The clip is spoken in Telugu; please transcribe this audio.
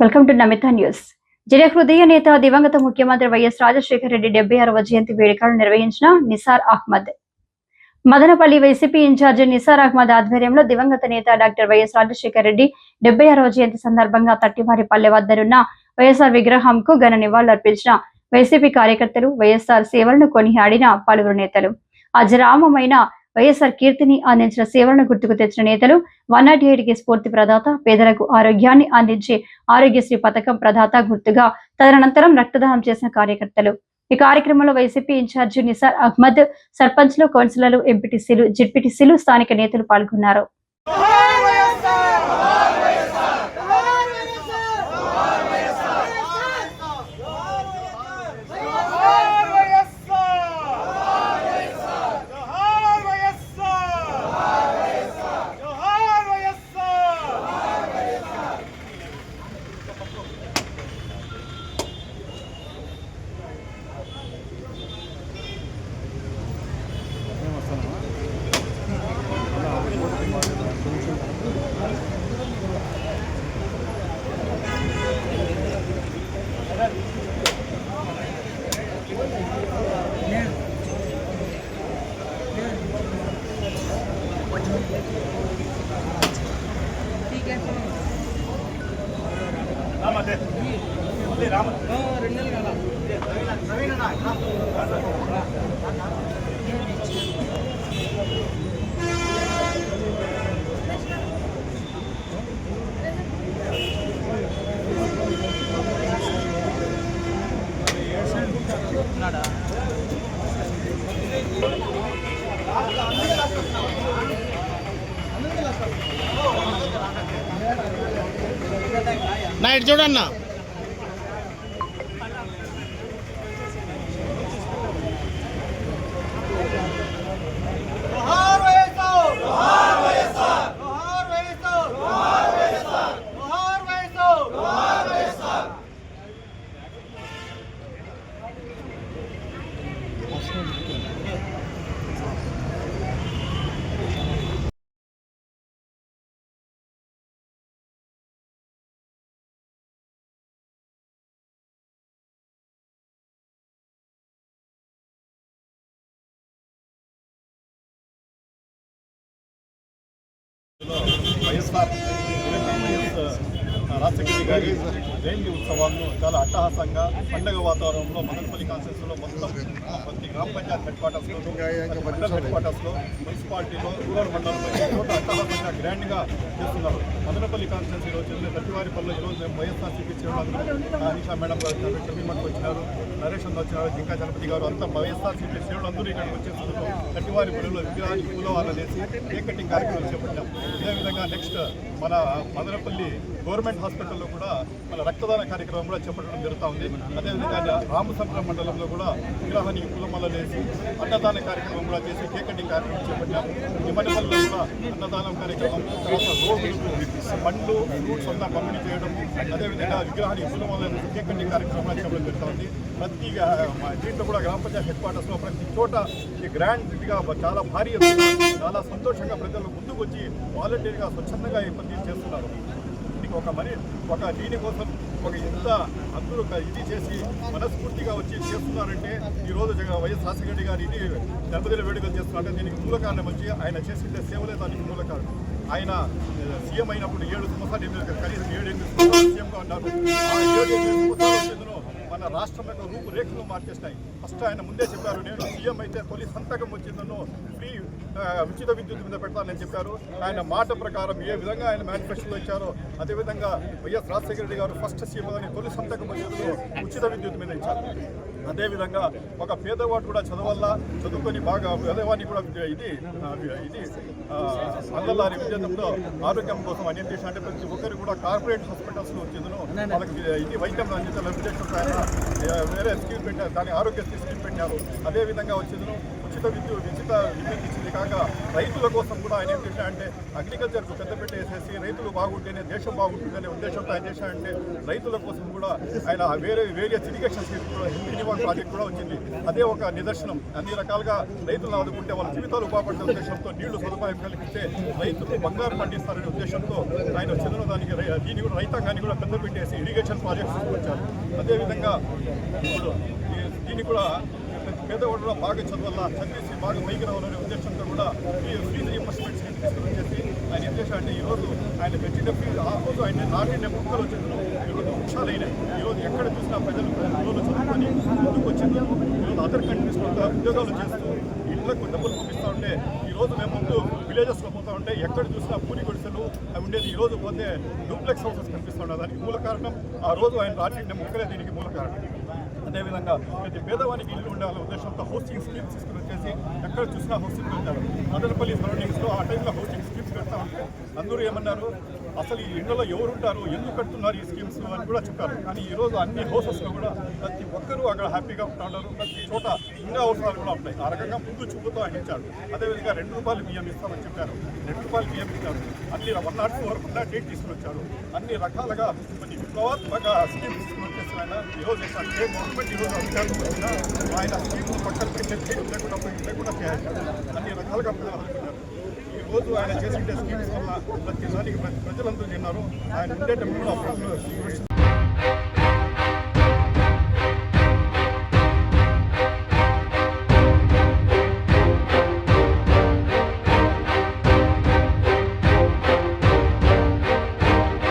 వెల్కమ్ టు నమితా న్యూస్ జన హృదయ నేత దివంగత ముఖ్యమంత్రి వైఎస్ రాజశేఖర రెడ్డి డెబ్బై ఆరవ జయంతి వేడుకలు నిర్వహించిన Nisar Ahmed. Madanapalle YCP in charge Nisar Ahmed ఆధ్వర్యంలో దివంగత నేత డాక్టర్ వైఎస్ రాజశేఖర రెడ్డి డెబ్బై ఆరవ జయంతి సందర్భంగా తట్టివారి పల్లె వద్దనున్న వైఎస్ఆర్ విగ్రహంకు ఘన నివాళులర్పించిన వైసీపీ కార్యకర్తలు వైఎస్ఆర్ సేవలను కొనియాడిన పలువురు నేతలు. అజరామమైన వైఎస్ఆర్ కీర్తిని అందించిన సేవలను గుర్తుకు తెచ్చిన నేతలు వన్ నాట్కి స్ఫూర్తి ప్రదాత పేదలకు ఆరోగ్యాన్ని అందించే ఆరోగ్యశ్రీ పథకం ప్రదాత గుర్తుగా తదనంతరం రక్తదానం చేసిన కార్యకర్తలు. ఈ కార్యక్రమంలో వైసీపీ ఇన్ఛార్జి నిసార్ అహ్మద్ సర్పంచ్లు కౌన్సిలర్లు ఎంపీటీసీలు జెడ్పీటీసీలు స్థానిక నేతలు పాల్గొన్నారు. రామ రెండు నెలలు కదా ఇటు చూడన్నా జోహార్ వైఎస్ఆర్ జోహార్ వైఎస్ఆర్ జోహార్ వైఎస్ఆర్ జోహార్ వైఎస్ఆర్ జోహార్ వైఎస్ఆర్ జోహార్ వైఎస్ఆర్ వైఎస్ఆర్ గారి జయంతి ఉత్సవాలను చాలా అట్టహాసంగా పండగ వాతావరణంలో మదనపల్లి కాన్స్టిట్యూన్సీలో మొత్తం ప్రతి గ్రామ పంచాయత్ హెడ్ క్వార్టర్స్లో మండల హెడ్ క్వార్టర్స్లో మున్సిపాలిటీలో రూరల్ మండలంలో అట్టహాసంగా చాలా అట్టహాసంగా గ్రాండ్గా చేస్తున్నారు. మదనపల్లి కాన్స్టిట్యూన్సీలో వచ్చిన ప్రతివారిపల్లిలో ఈరోజు మేము వైఎస్ఆర్సీపీ శ్రేణులందరూ అనిషా మేడం గారు కమిమన్కి వచ్చినారు నరేష్ అన్న వచ్చినారు జింకా జనపతి గారు అంతా వైఎస్ఆర్సీపీ అందరూ ఇక్కడికి వచ్చేస్తున్నారు. కట్టివారిపల్లిలో విగ్రహానికి పూలవాళ్ళ వేసి కేక్ కటింగ్ కార్యక్రమం చేపట్టాం. ఇదే విధంగా నెక్స్ట్ మన మదనపల్లి గవర్నమెంట్ హాస్పిటల్లో కూడా మన రక్తదాన కార్యక్రమం కూడా చేపట్టడం జరుగుతూ ఉంది. అదేవిధంగా రామసముద్ర మండలంలో కూడా విగ్రహానికి పూలమాల వేసి అన్నదాన కార్యక్రమం కూడా చేసి కేక్ కటింగ్ కార్యక్రమం చేపట్టాము మండలంలో కూడా అన్నదానం కార్యక్రమం తర్వాత రోగులకు పండ్లు ఫ్రూట్స్ అంతా పంపిణీ చేయడం అదేవిధంగా విగ్రహాన్ని పూలమాల వేసి కేక్ కటింగ్ కార్యక్రమం కూడా ఉంది ప్రతి దీంట్లో కూడా గ్రామ పంచాయతీ హెడ్ క్వార్టర్స్లో ప్రతి చోట ఈ గ్రాండ్గా చాలా భారీ చాలా సంతోషంగా ప్రజలు ముందుకు వచ్చి వాలంటీర్గా స్వచ్ఛందంగా ఈ పని చేస్తున్నారు. ఒక మరి ఒక దీనికోసం ఒక ఇంత అందరూ ఒక ఇది చేసి మనస్ఫూర్తిగా వచ్చి చేస్తున్నారంటే ఈరోజు వైఎస్ రాజశేఖర రెడ్డి గారు ఇది జన్మదిన వేడుకలు చేస్తున్నారంటే దీనికి మూల కారణం వచ్చి ఆయన చేసిన సేవలే దానికి మూల కారణం. ఆయన సీఎం అయినప్పుడు ఏడు సంవత్సరాలు కనీసం ఏడు ఎనిమిది సంవత్సరాలు సీఎంగా ఉన్నారు. ఆ ఏడు ఎనిమిది సంవత్సరాలు వచ్చేందులో రాష్ట్రం యొక్క రూపురేఖలు మార్చేస్తాయి ఫస్ట్ ఆయన ముందే చెప్పారు నేను సీఎం అయితే తొలి సంతకం వచ్చిందను ఫ్రీ ఉచిత విద్యుత్ మీద పెడతానని చెప్పారు. ఆయన మాట ప్రకారం ఏ విధంగా ఆయన మేనిఫెస్టోలో ఇచ్చారో అదేవిధంగా వైఎస్ రాజశేఖర రెడ్డి గారు ఫస్ట్ సీఎం అని తొలి సంతకం వచ్చిందో ఉచిత విద్యుత్ మీద ఇచ్చారు. అదేవిధంగా ఒక పేదవాడు కూడా చదవల్లా చదువుకొని బాగా పేదవాడిని కూడా ఇది ఇది మంగళారి విద్యార్థులతో ఆరోగ్యం కోసం అన్ని అంటే ప్రతి ఒక్కరు కూడా కార్పొరేట్ హాస్పిటల్స్లో వచ్చిందను వాళ్ళకి ఇది వైద్యం అందించే లభించేటువంటి వేరే స్కీమ్ పెట్టారు దాని ఆరోగ్యశ్రీ స్కీమ్ పెట్టారు. అదేవిధంగా వచ్చేదను ఉచిత విద్యుత్ ఉచిత విద్యుత్ ఇచ్చింది కాక రైతుల కోసం కూడా ఆయన ఏం చేశాడంటే అగ్రికల్చర్కు పెద్దపెట్ట వేసేసి రైతులు బాగుంటేనే దేశం బాగుంటుందనే ఉద్దేశంతో ఆయన చేశాడంటే రైతుల కోసం కూడా ఆయన వేరే వేరియస్ ఇరిగేషన్ యూనివర్ ప్రాజెక్ట్ కూడా వచ్చింది. అదే ఒక నిదర్శనం. అన్ని రకాలుగా రైతులను ఆదుకుంటే వాళ్ళ జీవితాలు బాగుపడే ఉద్దేశంతో నీళ్ళు సదుపాయం కల్పిస్తే రైతులు బంగారు పండిస్తారనే ఉద్దేశంతో ఆయన చెందిన దానికి రై- దీన్ని కూడా రైతాంగాన్ని కూడా పెద్ద పెట్టేసి ఇరిగేషన్ ప్రాజెక్ట్స్ తీసుకొచ్చారు. అదేవిధంగా ఇప్పుడు దీన్ని కూడా పేదవాడు కూడా బాగా చదవాలా చదివేసి బాగా పైకి రావాలనే ఉద్దేశంతో కూడా ఈ ఫీజు రీఎంబర్స్మెంట్ స్కీమ్ తీసుకుని ఆయన ఏం చేశాడంటే ఈరోజు ఆయన పెట్టిన ఫీజు ఆ రోజు ఆయన నాటిన మొక్కలు వచ్చిందో ఈరోజు వృక్షాలు అయినాయి ఈరోజు ఎక్కడ చూసినా ప్రజలు పిల్లలు చదువుకొని ముందుకు వచ్చింది ఈరోజు అదర్ కంట్రీస్ కొంత ఉద్యోగాలు చేస్తూ ఇళ్ళకు డబ్బులు పంపిస్తూ ఉంటే ఈరోజు మేము ముందు విలేజెస్లో పోతా ఉంటే ఎక్కడ చూసినా పూరి గుడిసెలు అవి ఉండేది. ఈ రోజు పోతే డూప్లెక్స్ హౌసెస్ కనిపిస్తుండే దానికి మూల కారణం ఆ రోజు ఆయన నాటిన మొక్కలే దీనికి మూల కారణం. అదేవిధంగా ప్రతి పేదవానికి ఇల్లు ఉండాలనే ఉద్దేశంతో హౌసింగ్ స్కీమ్స్ తీసుకుని వచ్చేసి ఎక్కడ చూసినా హౌసింగ్ పెట్టారు. మదనపల్లి సరౌండింగ్స్లో ఆ టైంలో హౌసింగ్ స్కీమ్స్ పెడతా ఉంటే అందరూ ఏమన్నారు? అసలు ఈ ఇళ్ళలో ఎవరు ఉంటారు ఎందుకు కడుతున్నారు ఈ స్కీమ్స్ అని కూడా చెప్పారు. కానీ ఈ రోజు అన్ని హౌసెస్లో కూడా ప్రతి ఒక్కరూ అక్కడ హ్యాపీగా ఉంటారు. ప్రతి చోట ఇంకా అవసరాలు కూడా ఉంటాయి. ఆ రకంగా ముందు చూపుతో ఆయన ఇచ్చాడు అదేవిధంగా రెండు రూపాయలు బియ్యం ఇస్తామని చెప్పారు. రెండు రూపాయలు బియ్యం ఇచ్చారు. అన్ని one nought four one nought eight తీసుకుని వచ్చారు అన్ని రకాలుగా కొన్ని విప్లవాత్మక స్కీమ్స్ తీసుకుని ఈరోజు ఇస్తాడు ఏ గవర్నమెంట్ ఈరోజు అధికారంలో వచ్చినా ఆయన స్కీమ్ పక్కన పెట్టే చేయడం లేకుండా లేకుండా చేయాలి అన్ని రకాలుగా ప్రజలు ఈరోజు ఆయన చేసిన స్కీమ్స్ వల్ల ప్రతి దానికి ప్రజలందరూ తిన్నారు ఆయన ఉండేటప్పుడు కూడా